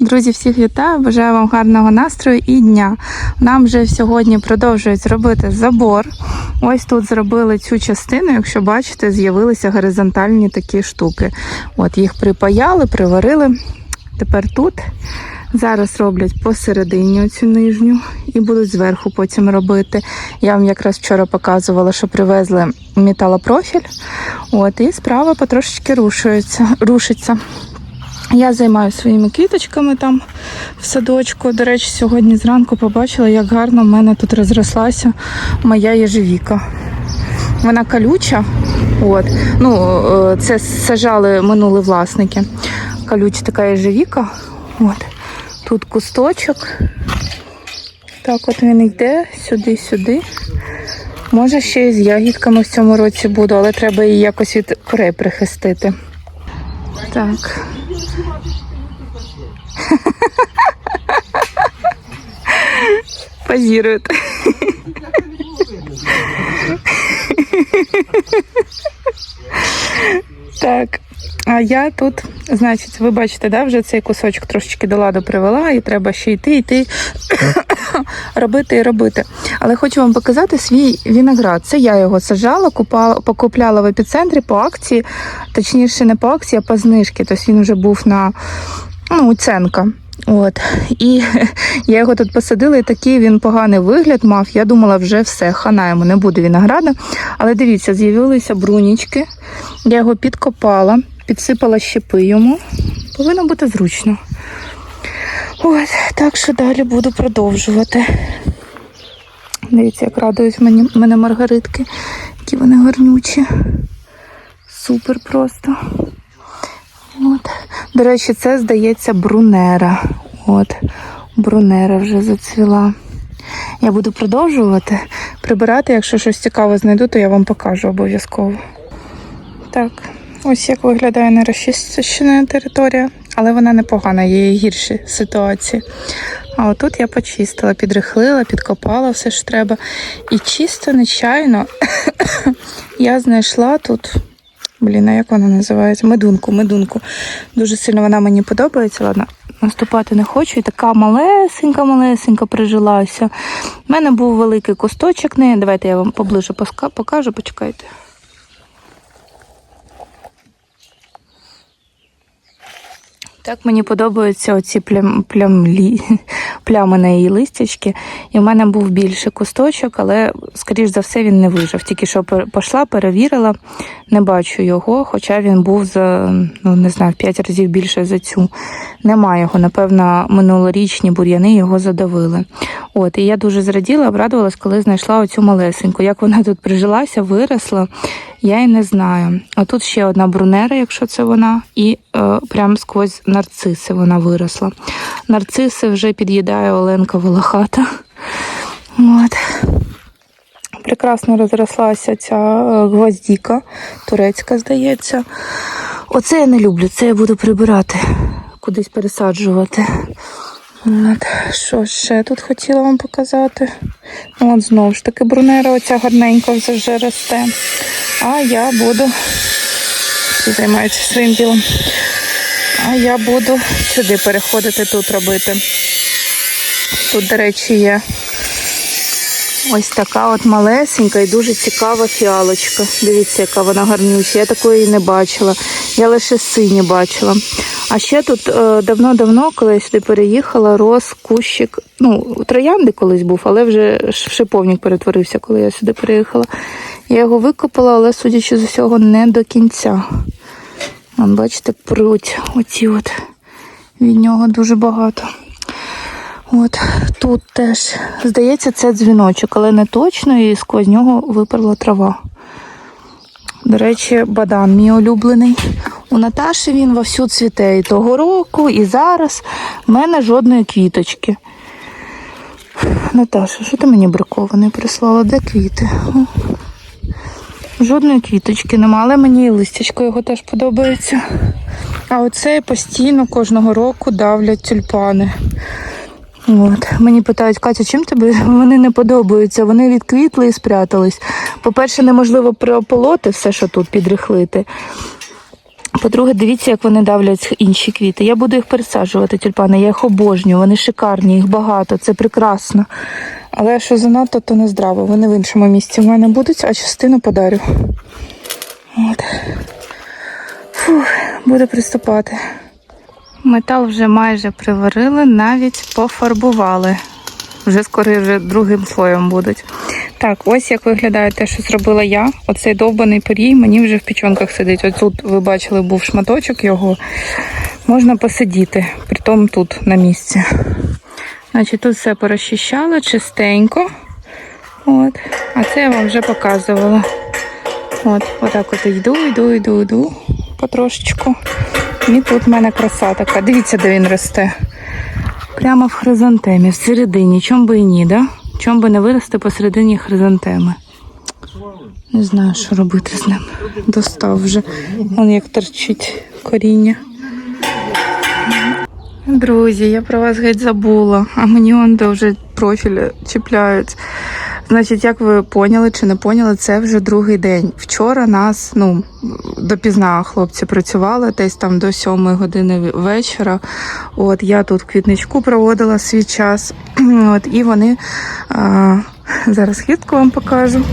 Друзі, всіх вітаю! Бажаю вам гарного настрою і дня. Нам вже сьогодні продовжують робити забор. Ось тут зробили цю частину. Якщо бачите, з'явилися горизонтальні такі штуки. От їх припаяли, приварили. Тепер тут. Зараз роблять посередині цю нижню і будуть зверху потім робити. Я вам якраз вчора показувала, що привезли металопрофіль. От, і справа потрошечки рушується, рушиться. Я займаюся своїми квіточками там в садочку. До речі, сьогодні зранку побачила, як гарно в мене тут розрослася моя єжевіка. Вона колюча. От. Ну, е, це сажали минулі власники. Колюча така єжевіка. От. Тут кусточок. Так, от він йде сюди-сюди. Може, ще і з ягідками в цьому році буду, але треба її якось від корей прихистити. Так. Позирует. Так, а я тут, значить, ви бачите, да, вже цей кусочок трошечки до ладу привела, і треба ще йти, йти, робити і робити. Але хочу вам показати свій виноград. Це я його сажала, купала, покупляла в епіцентрі по акції, точніше, не по акції, а по знижки. Тобто він вже був на ну, оценка. От. І я його тут посадила, і такий він поганий вигляд мав. Я думала, вже все, хана йому не буде винограда. Але дивіться, з'явилися брунічки. Я його підкопала, підсипала щепи йому. Повинно бути зручно. От, так що далі буду продовжувати. Дивіться, як радують мені, мене маргаритки, які вони гарнючі. Супер просто. От. До речі, це здається брунера. От, брунера вже зацвіла. Я буду продовжувати прибирати. Якщо щось цікаве знайду, то я вам покажу обов'язково. Так, ось як виглядає нерозчищена територія, але вона непогана, є гірші ситуації. А отут я почистила, підрихлила, підкопала все що треба. І чисто нечайно я знайшла тут. Блін, а як вона називається? Медунку, медунку. Дуже сильно вона мені подобається. Ладно, наступати не хочу. І така малесенька-малесенька прижилася. У мене був великий кусточок. Не, давайте я вам поближе покажу, почекайте. Так мені подобаються оці плям, плямлі, плями на її листячки. І в мене був більший кусточок, але, скоріш за все, він не вижив. Тільки що пішла, перевірила, не бачу його, хоча він був за, ну не знаю, в 5 разів більше за цю. Немає його. Напевно, минулорічні бур'яни його задавили. От, і я дуже зраділа, обрадувалась, коли знайшла оцю малесеньку. Як вона тут прижилася, виросла, я й не знаю. А тут ще одна брунера, якщо це вона, і е, прям сквозь нарциси вона виросла. Нарциси вже під'їдає Оленка Волохата. От. Прекрасно розрослася ця е, гвоздіка, турецька, здається. Оце я не люблю, це я буду прибирати, кудись пересаджувати. От. Що ще тут хотіла вам показати? Ну, От знову ж таки брунера, оця гарненька вже росте. А я буду. Всі займаються своїм ділом. А я буду сюди переходити, тут робити. Тут, до речі, є ось така от малесенька і дуже цікава фіалочка. Дивіться, яка вона гарнюча. Я такої не бачила. Я лише сині бачила. А ще тут е, давно-давно, коли я сюди переїхала, рос кущик. Ну, троянди колись був, але вже шиповник перетворився, коли я сюди переїхала. Я його викопала, але, судячи з усього, не до кінця. Вон, бачите, пруть оці от від нього дуже багато. От тут теж, здається, це дзвіночок, але не точно, і сквозь нього виперла трава. До речі, бадан мій улюблений. У Наташі він вовсю цвіте і того року, і зараз. У мене жодної квіточки. Наташа, що ти мені бракований прислала? Де квіти? Жодної квіточки нема, але мені і листячко його теж подобається. А оце постійно кожного року давлять тюльпани. От. Мені питають, Катя, чим тобі вони не подобаються? Вони відквітли і спрятались. По-перше, неможливо прополоти все, що тут підрихлити. По-друге, дивіться, як вони давлять інші квіти. Я буду їх пересаджувати, тюльпани. Я їх обожнюю, вони шикарні, їх багато, це прекрасно. Але що занадто, то не здраво. Вони в іншому місці в мене будуть, а частину подарю. От. Фух, буду приступати. Метал вже майже приварили, навіть пофарбували. Вже скоро вже другим слоєм будуть. Так, ось як виглядає те, що зробила я. Оцей довбаний порій мені вже в печінках сидить. Ось тут ви бачили, був шматочок його. Можна посидіти, притом тут на місці. Значить, тут все порозчищала чистенько. От. А це я вам вже показувала. От, отак от йду, йду, йду, йду потрошечку. І тут в мене краса така. Дивіться, де він росте. Прямо в хризантемі, всередині. Чом би і ні, да? Чом би не вирости посередині хризантеми. Не знаю, що робити з ним. Достав вже. Вон як торчить коріння. Друзі, я про вас геть забула, а мені он де вже профілі чіпляють. Значить, як ви поняли чи не поняли, це вже другий день. Вчора нас, ну, допізна хлопці працювали, десь там до сьомої години вечора. От я тут в квітничку проводила свій час. От, і вони а, зараз хвіртку вам покажу.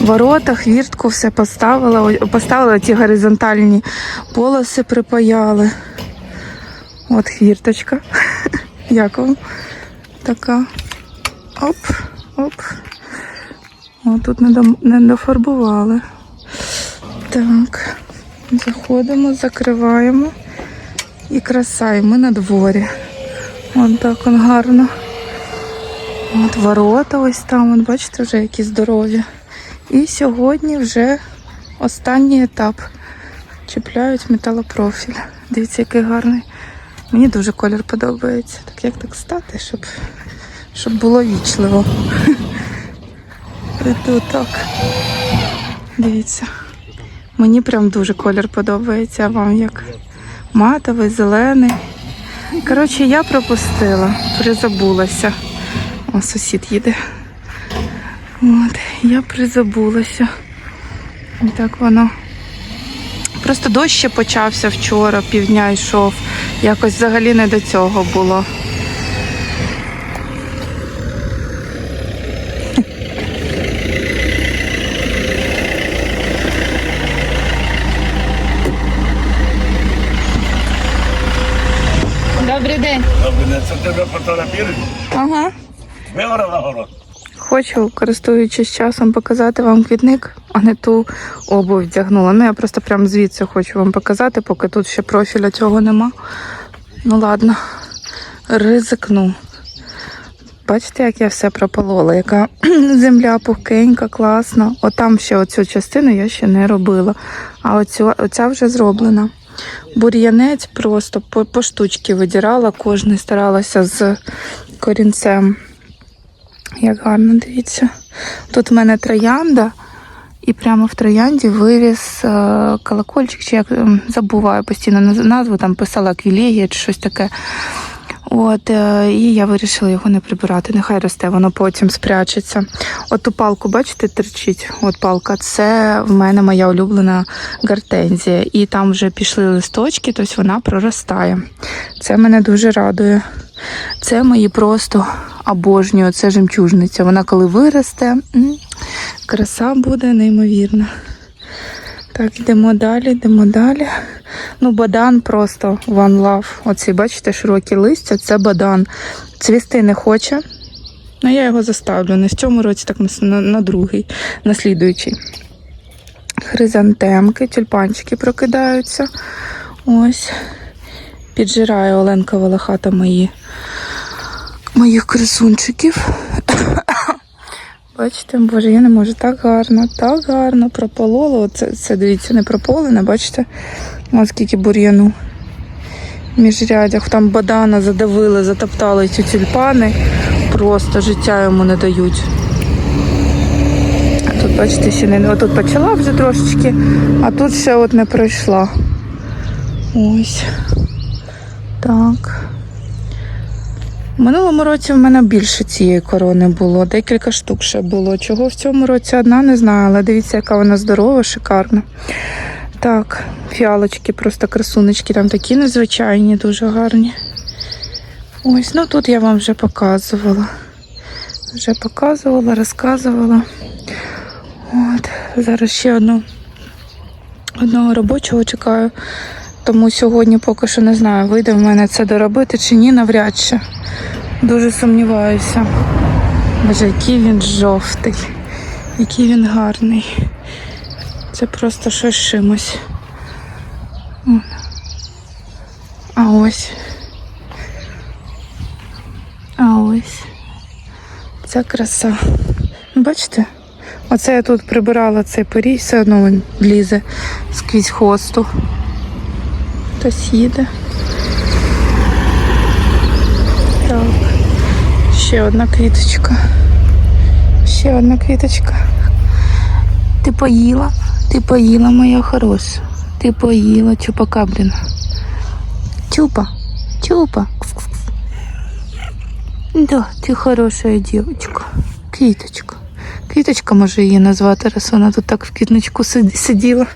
Ворота, хвіртку все поставила. Поставила ті горизонтальні полоси, припаяли. От хвірточка. Як вам? Така. Оп, оп. О, тут не, дом- не дофарбували. Так. Заходимо, закриваємо. І краса, і ми на дворі. От так он гарно. От ворота ось там, от бачите, вже які здорові. І сьогодні вже останній етап. Чіпляють металопрофіль. Дивіться, який гарний. Мені дуже колір подобається. Так як так стати, щоб, щоб було вічливо. Прийду так. Дивіться. Мені прям дуже колір подобається, а вам як матовий, зелений. Коротше, я пропустила, призабулася. О, сусід їде. От, я призабулася. І так воно. Просто дощ ще почався вчора, півдня йшов. Якось взагалі не до цього було. Добрий день. Добре, тебе? Ага. Вигора город. Хочу, користуючись часом, показати вам квітник, а не ту обув вдягнула. Ну, я просто прям звідси хочу вам показати, поки тут ще профіля цього нема. Ну ладно, ризикну. Бачите, як я все прополола, яка земля пухкенька, класна. Отам ще оцю частину я ще не робила. А оцю, оця вже зроблена. Бур'янець просто по, по штучки видірала, кожний старалася з корінцем. Як гарно, дивіться. Тут в мене троянда, і прямо в троянді виріс е, колокольчик, чи як ем, забуваю постійно назву, там писала аквілегія чи щось таке. От, е, і я вирішила його не прибирати. Нехай росте, воно потім спрячеться. От ту палку, бачите, терчить. От палка. Це в мене моя улюблена гортензія. І там вже пішли листочки, тобто вона проростає. Це мене дуже радує. Це мої просто обожнюю. Це жемчужниця. Вона коли виросте, краса буде неймовірна. Так, йдемо далі, йдемо далі. Ну, бадан просто one love. Оці, бачите, широкі листя, це бадан. Цвісти не хоче. Ну, я його заставлю. Не в цьому році, так на, на, другий, на слідуючий. Хризантемки, тюльпанчики прокидаються. Ось. Піджирає Оленка Волохата мої, моїх красунчиків. Бачите, боже, я не можу. Так гарно, так гарно пропололо. Це, це дивіться, не прополене, бачите? Ось скільки бур'яну. Міжрядях там бадана задавили, затоптали ці тюльпани. Просто життя йому не дають. А тут, бачите, ще не отут почала вже трошечки, а тут ще от не пройшла. Ось. Так. Минулому році в мене більше цієї корони було, декілька штук ще було. Чого в цьому році одна не знаю, але дивіться, яка вона здорова, шикарна. Так, фіалочки, просто красунечки, там такі незвичайні, дуже гарні. Ось, ну тут я вам вже показувала. Вже показувала, розказувала. От, зараз ще одну, одного робочого чекаю. Тому сьогодні поки що не знаю, вийде в мене це доробити чи ні, навряд чи. Дуже сумніваюся. Боже, який він жовтий, який він гарний. Це просто щось чимось. А ось. А ось. Ця краса. Бачите? Оце я тут прибирала цей порій, все одно він лізе скрізь хвосту. Хтось їде. Так. Ще одна квіточка. Ще одна квіточка. Ти поїла? Ти поїла, моя хороша. Ти поїла, чупакабріна. Чупа, чупа. Да, ти хороша дівчинка. Квіточка. Квіточка може її назвати, раз вона тут так в квітничку сиділа.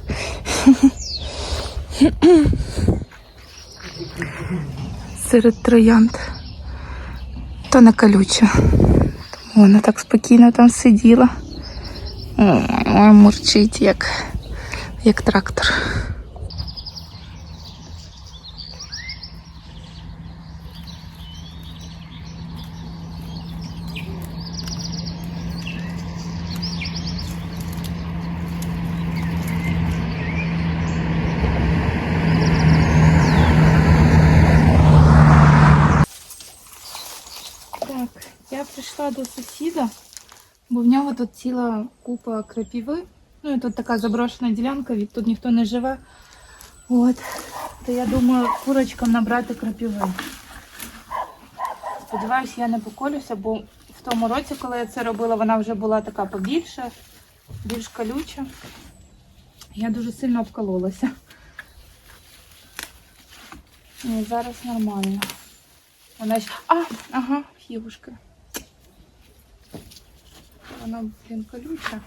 Серед троянд. То не колюча. Тому вона так спокійно там сиділа. Мурчить, як, як трактор. Так, я прийшла до сусіда, бо в нього тут ціла купа крапіви. Ну і тут така заброшена ділянка, від тут ніхто не живе. От. То я думаю, курочкам набрати крапіви. Сподіваюсь, я не поколюся, бо в тому році, коли я це робила, вона вже була така побільша, більш колюча. Я дуже сильно обкололася. Ні, зараз нормально. Вона ще. А, ага, фігушка. Вона, блін, колюча.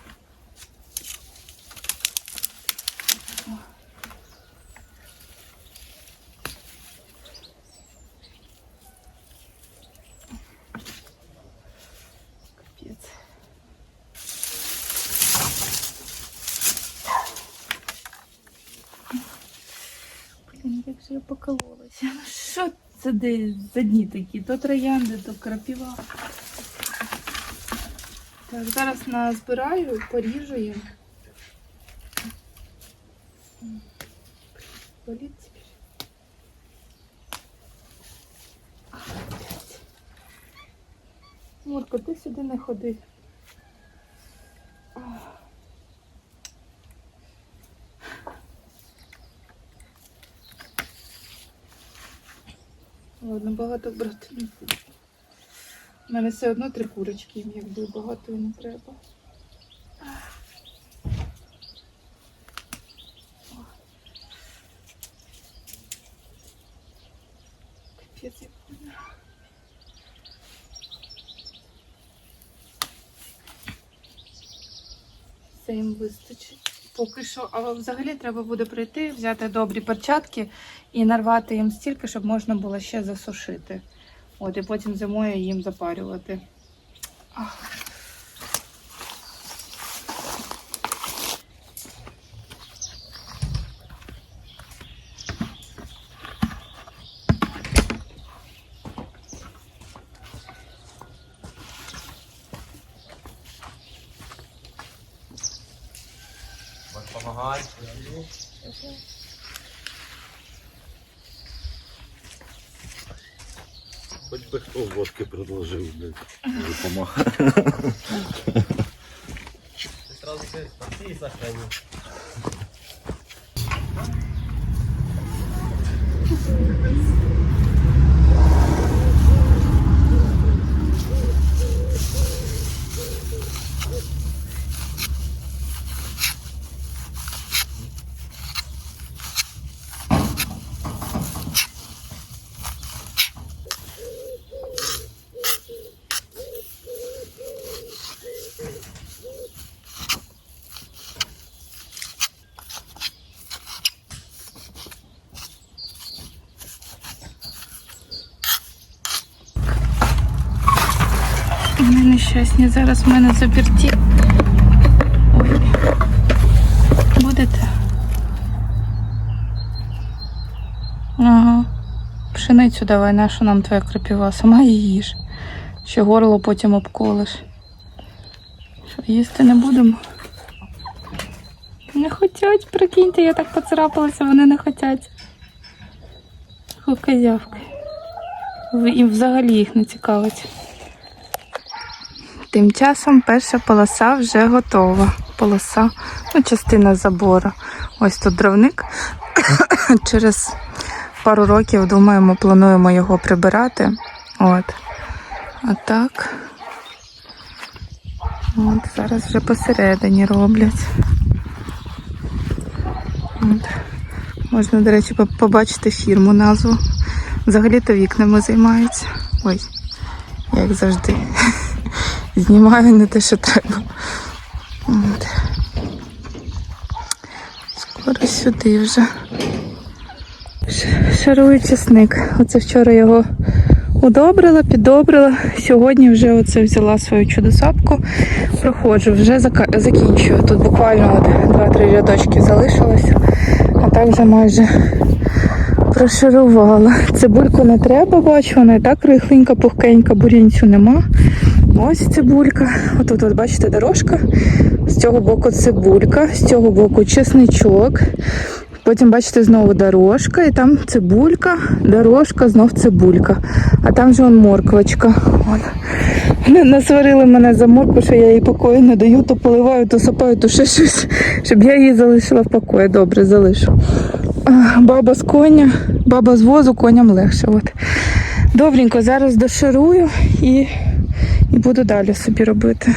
Я покололася. Ну що це де за дні такі? То троянди, то крапіва. Так, зараз назбираю, поріжу їм. Мурко, ти сюди не ходи. Ладно, багато брати не буду. У мене все одно три курочки, їм якби багато не треба. Це їм вистачить. Поки що, а взагалі треба буде прийти, взяти добрі перчатки і нарвати їм стільки, щоб можна було ще засушити. От, і потім зимою їм запарювати. Ах. Помагай. Та хто водки предложил, блядь? Допомога. Ты сразу все спаси і сохрани. Нещасні. Зараз в мене заперті. Ой. Будете? Ага. Пшеницю давай, нашу нам твоя крапіва. Сама її їж. Ще горло потім обколиш. Що, їсти не будемо? Не хотять, прикиньте, я так поцарапалася, вони не хотять. Козявки. Їм взагалі їх не цікавить. Тим часом перша полоса вже готова. Полоса, ну, частина забору. Ось тут дровник. Через пару років думаємо, плануємо його прибирати. От. А так. От, зараз вже посередині роблять. От. Можна, до речі, побачити фірму назву. Взагалі-то вікнами займаються. Ой, як завжди. Знімаю не те, що треба. От. Скоро сюди вже. Шарую чесник. Оце вчора його удобрила, піддобрила. Сьогодні вже оце взяла свою чудосапку. Проходжу, вже закінчую. Тут буквально от 2-3 рядочки залишилося. А так вже майже прошарувала. Цибульку не треба, бачу, вона і так рихленька, пухкенька, бурінцю нема. Ось цибулька. Отут, от, бачите, дорожка. З цього боку цибулька, з цього боку чесничок. Потім, бачите, знову дорожка, і там цибулька, дорожка, знов цибулька. А там же он морквочка. От. Вони насварили мене за моркву, що я їй покою не даю, то поливаю, то сапаю, то ще щось, щоб я її залишила в покої. Добре, залишу. Баба з коня, баба з возу, коням легше. От. Добренько, зараз дошарую і, і буду далі собі робити.